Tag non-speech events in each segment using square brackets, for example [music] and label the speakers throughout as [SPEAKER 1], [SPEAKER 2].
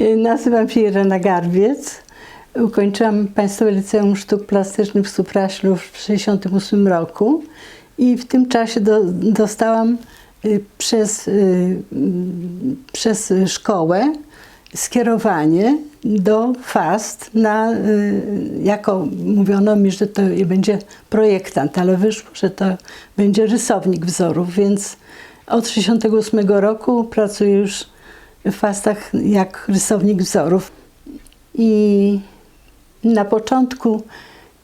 [SPEAKER 1] Y, Nazywam się Irena Garbiec. Ukończyłam Państwowe Liceum Sztuk Plastycznych w Supraślu w 1968 roku i w tym czasie do, dostałam y, przez, y, przez szkołę skierowanie do FAST na, jako mówiono mi, że to będzie projektant, ale wyszło, że to będzie rysownik wzorów, więc od 1968 roku pracuję już FASTach jak rysownik wzorów. I na początku,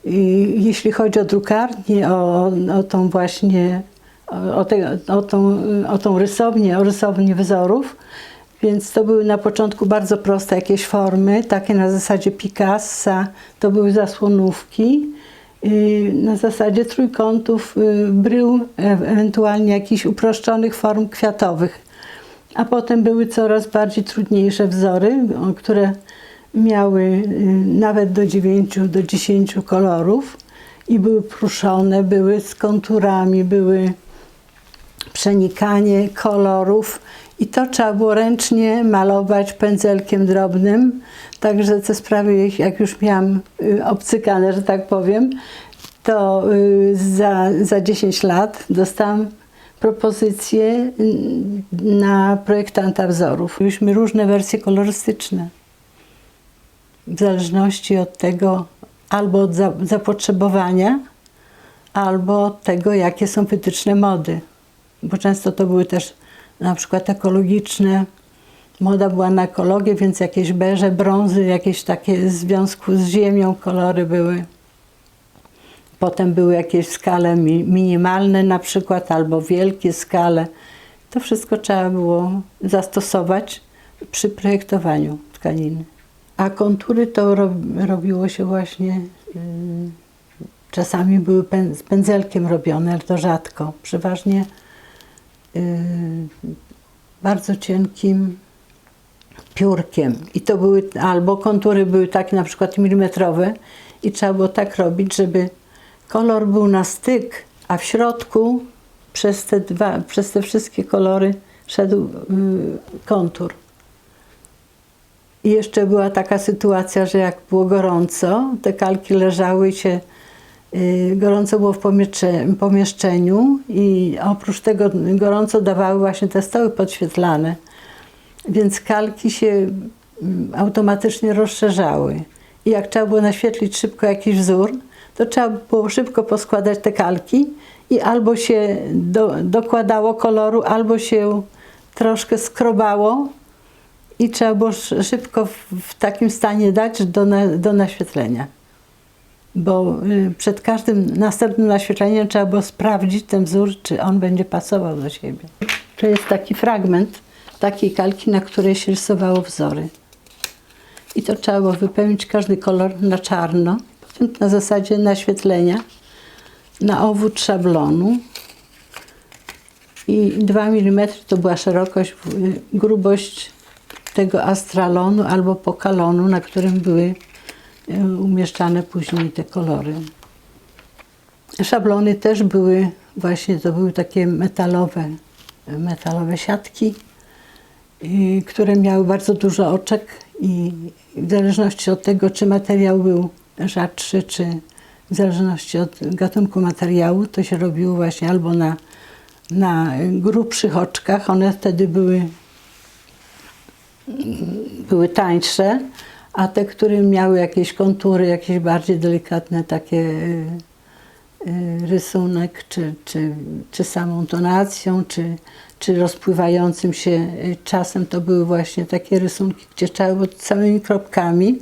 [SPEAKER 1] y, jeśli chodzi o drukarnię, o, o tą właśnie, o, te, o, tą, o tą rysownię, o rysownię wzorów, więc to były na początku bardzo proste jakieś formy, takie na zasadzie Picassa, to były zasłonówki, y, na zasadzie trójkątów, y, brył, e- ewentualnie jakichś uproszczonych form kwiatowych. A potem były coraz bardziej trudniejsze wzory, które miały y, nawet do 9, do 10 kolorów i były pruszone, były z konturami, były przenikanie kolorów i to trzeba było ręcznie malować pędzelkiem drobnym. Także te sprawy, jak już miałam y, obcykane, że tak powiem, to y, za, za 10 lat dostałam propozycję y, na projektanta wzorów. Mieliśmy różne wersje kolorystyczne. W zależności od tego, albo od za- zapotrzebowania, albo od tego, jakie są wytyczne mody. Bo często to były też na przykład ekologiczne. Moda była na ekologię, więc jakieś beże, brązy, jakieś takie w związku z ziemią kolory były. Potem były jakieś skale mi- minimalne na przykład, albo wielkie skale. To wszystko trzeba było zastosować przy projektowaniu tkaniny. A kontury to ro- robiło się właśnie, y, czasami były z pędzelkiem robione, ale to rzadko. Przeważnie y, bardzo cienkim piórkiem. I to były, albo kontury były takie na przykład milimetrowe i trzeba było tak robić, żeby kolor był na styk, a w środku przez te, dwa, przez te wszystkie kolory szedł y, kontur. I jeszcze była taka sytuacja, że jak było gorąco, te kalki leżały i się y, gorąco było w pomieszcze- pomieszczeniu i oprócz tego gorąco dawały właśnie te stoły podświetlane. Więc kalki się mm, automatycznie rozszerzały. I jak trzeba było naświetlić szybko jakiś wzór, to trzeba było szybko poskładać te kalki i albo się do, dokładało koloru, albo się troszkę skrobało i trzeba było sz- szybko w, takim stanie dać do, na, do naświetlenia. Bo y, przed każdym następnym naświetleniem trzeba było sprawdzić ten wzór, czy on będzie pasował do siebie. To jest taki fragment takiej kalki, na której się rysowało wzory. I to trzeba było wypełnić każdy kolor na czarno, na zasadzie naświetlenia, na obwód szablonu. I 2 mm to była szerokość, y, grubość tego astralonu albo pokalonu, na którym były y, umieszczane później te kolory. Szablony też były, właśnie to były takie metalowe, metalowe siatki, y, które miały bardzo dużo oczek i w zależności od tego, czy materiał był rzadszy, czy w zależności od gatunku materiału, to się robiło właśnie albo na, na grubszych oczkach, one wtedy były były tańsze, a te, które miały jakieś kontury, jakieś bardziej delikatne takie y, y, rysunek, czy, czy, czy samą tonacją, czy, czy rozpływającym się czasem, to były właśnie takie rysunki, gdzie trzeba było całymi kropkami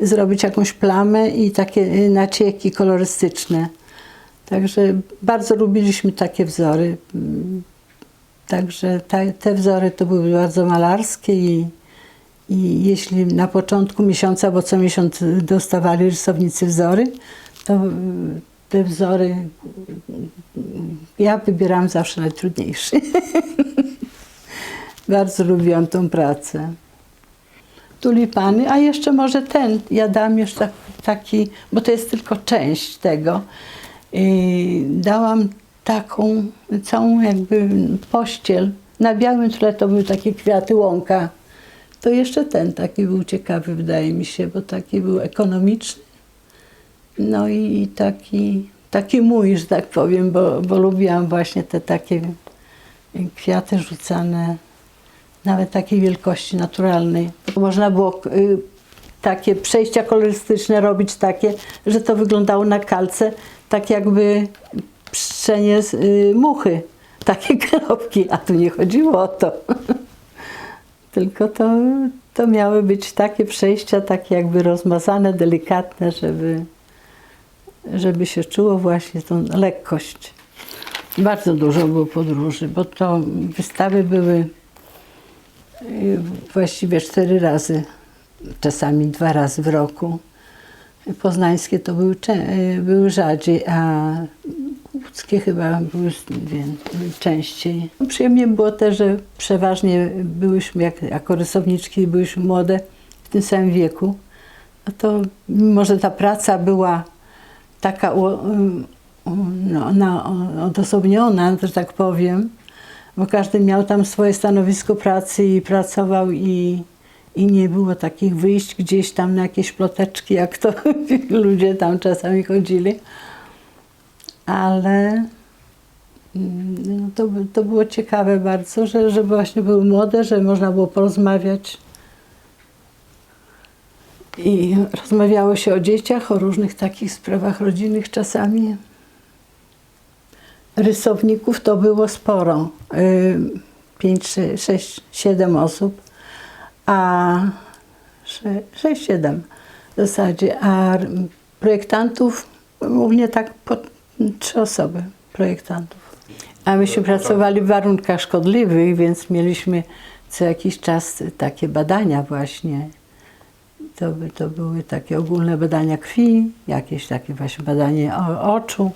[SPEAKER 1] zrobić jakąś plamę i takie y, nacieki kolorystyczne. Także bardzo lubiliśmy takie wzory. Mm, Także te, wzory to były bardzo malarskie i, i jeśli na początku miesiąca, bo co miesiąc dostawali rysownicy wzory, to y, te wzory y, ja wybierałam zawsze najtrudniejszy. [laughs] Bardzo lubiłam tą pracę. Tulipany, a jeszcze może ten, ja dam tak- taki, bo to jest tylko część tego. I dałam taką całą jakby pościel. Na białym tle to były takie kwiaty łąka to jeszcze ten taki był ciekawy, wydaje mi się, bo taki był ekonomiczny. No i taki, taki mój, że tak powiem, bo, bo lubiłam właśnie te takie kwiaty rzucane, nawet takiej wielkości naturalnej. Można było y, takie przejścia kolorystyczne robić takie, że to wyglądało na kalce, tak jakby pszczenie y, muchy, [laughs] takie kropki, a tu nie chodziło o to. [laughs] Tylko to, to miały być takie przejścia, takie jakby rozmazane, delikatne, żeby, żeby się czuło właśnie tą lekkość. Bardzo dużo było podróży, bo to wystawy były właściwie cztery razy, czasami dwa razy w roku. Poznańskie to były, y, były rzadziej, a łódzkie chyba były częściej. Przyjemnie było też, że przeważnie byłyśmy, jak, jako rysowniczki, byłyśmy młode w tym samym wieku. A to mimo, że ta praca była taka no, ona odosobniona, że tak powiem, bo każdy miał tam swoje stanowisko pracy i pracował i, i nie było takich wyjść gdzieś tam na jakieś ploteczki, jak to [laughs] ludzie tam czasami chodzili. Ale mm, no, to, to było ciekawe bardzo, że, że właśnie były młode, że można było porozmawiać. I rozmawiało się o dzieciach, o różnych takich sprawach rodzinnych czasami. Rysowników to było sporo. 5, 6, 7 osób, a 6, 7 w zasadzie, a projektantów głównie tak po trzy osoby projektantów. A myśmy pracowali w warunkach szkodliwych, więc mieliśmy co jakiś czas takie badania właśnie. To, to były takie ogólne badania krwi, jakieś takie właśnie badanie oczu,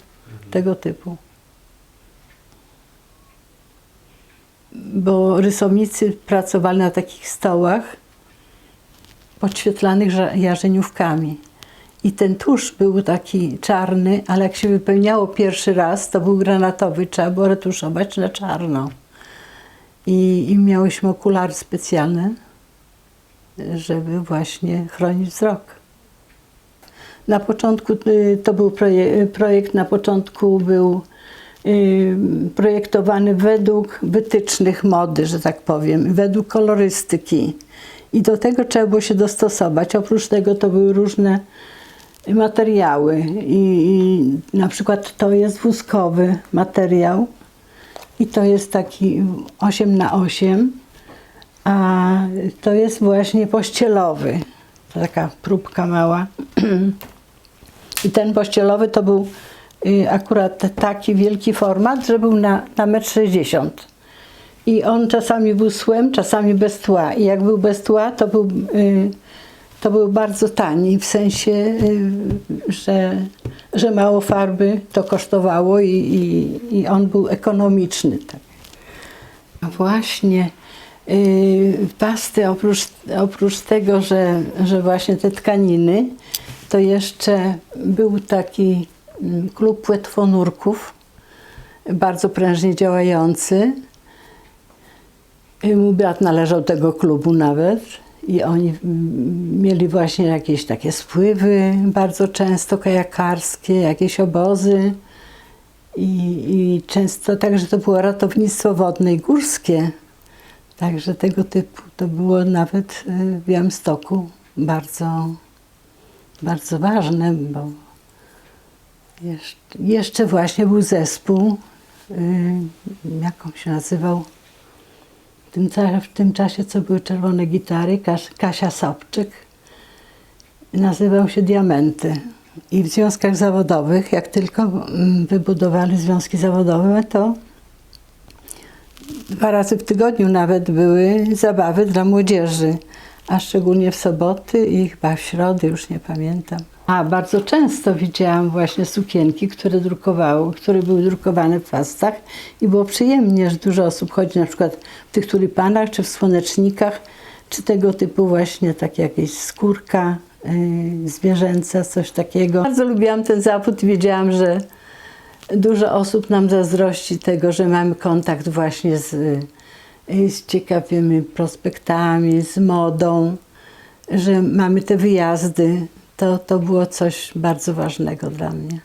[SPEAKER 1] tego typu. Bo rysownicy pracowali na takich stołach podświetlanych jarzeniówkami. I ten tusz był taki czarny, ale jak się wypełniało pierwszy raz, to był granatowy, trzeba było retuszować na czarno. I, i miałyśmy okulary specjalne, żeby właśnie chronić wzrok. Na początku y, to był proje, projekt, na początku był projektowany według wytycznych mody, że tak powiem, według kolorystyki. I do tego trzeba było się dostosować. Oprócz tego to były różne materiały. I, i na przykład to jest wózkowy materiał i to jest taki 8 na 8 a to jest właśnie pościelowy. To taka próbka mała. [clears throat] I ten pościelowy to był akurat taki wielki format, że był na, na 1,60 m. I on czasami był słem, czasami bez tła. I jak był bez tła, to był, y, to był bardzo tani, w sensie, y, że, że mało farby to kosztowało i, i, i on był ekonomiczny. Tak. A Właśnie. Pasty oprócz, oprócz tego, że, że właśnie te tkaniny, to jeszcze był taki klub płetwonurków, bardzo prężnie działający. Mój brat należał do tego klubu nawet i oni mm, mieli właśnie jakieś takie spływy bardzo często kajakarskie, jakieś obozy i, i często także to było ratownictwo wodne i górskie. Także tego typu to było nawet y, w Białymstoku bardzo, bardzo ważne, bo jeszcze, jeszcze właśnie był zespół, y, jak on się nazywał, w tym, w tym czasie, co były czerwone gitary, Kas, Kasia Sobczyk, nazywał się Diamenty. I w związkach zawodowych, jak tylko mm, wybudowali związki zawodowe, to dwa razy w tygodniu nawet były zabawy dla młodzieży, a szczególnie w soboty i chyba w środy, już nie pamiętam. A bardzo często widziałam właśnie sukienki, które drukowały, które były drukowane w pastach i było przyjemnie, że dużo osób chodzi na przykład w tych tulipanach czy w słonecznikach, czy tego typu właśnie takie jakieś skórka yy, zwierzęca, coś takiego. Bardzo lubiłam ten zawód i wiedziałam, że dużo osób nam zazdrości tego, że mamy kontakt właśnie z, y, z ciekawymi prospektami, z modą, że mamy te wyjazdy. To, to było coś bardzo ważnego dla mnie.